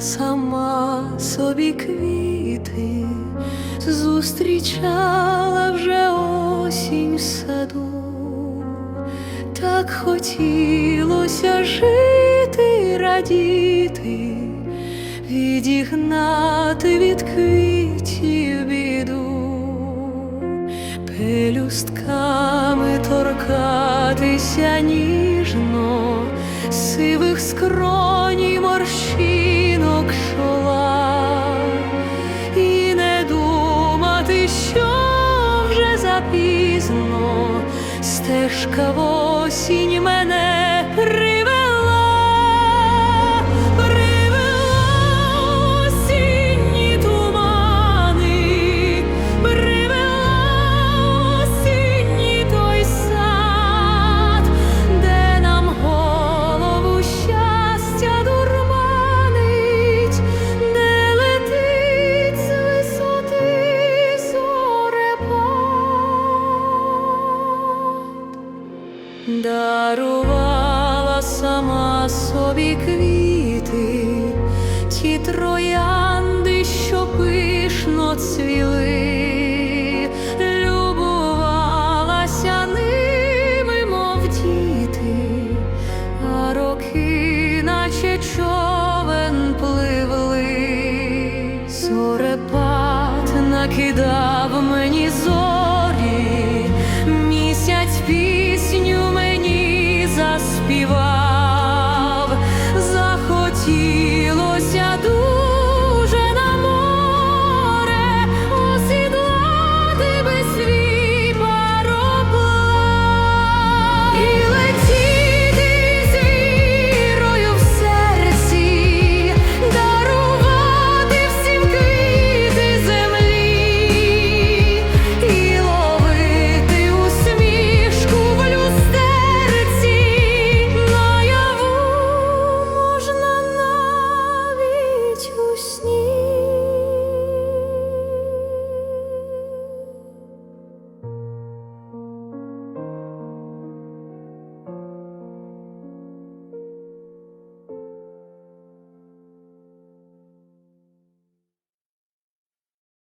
сама собі квіти, зустрічала вже осінь в саду, так хотілося жити, радіти, відігнати від квітів біду, пелюстками торкатися ніжно, сивих скроній стежка в осінь мене Дарувала сама собі квіти, ті троянди, що пишно цвіли, любувалася ними, мов діти, роки, наче човен пливли, зорепад накидав мені зорі, місяць заспівав, захотів.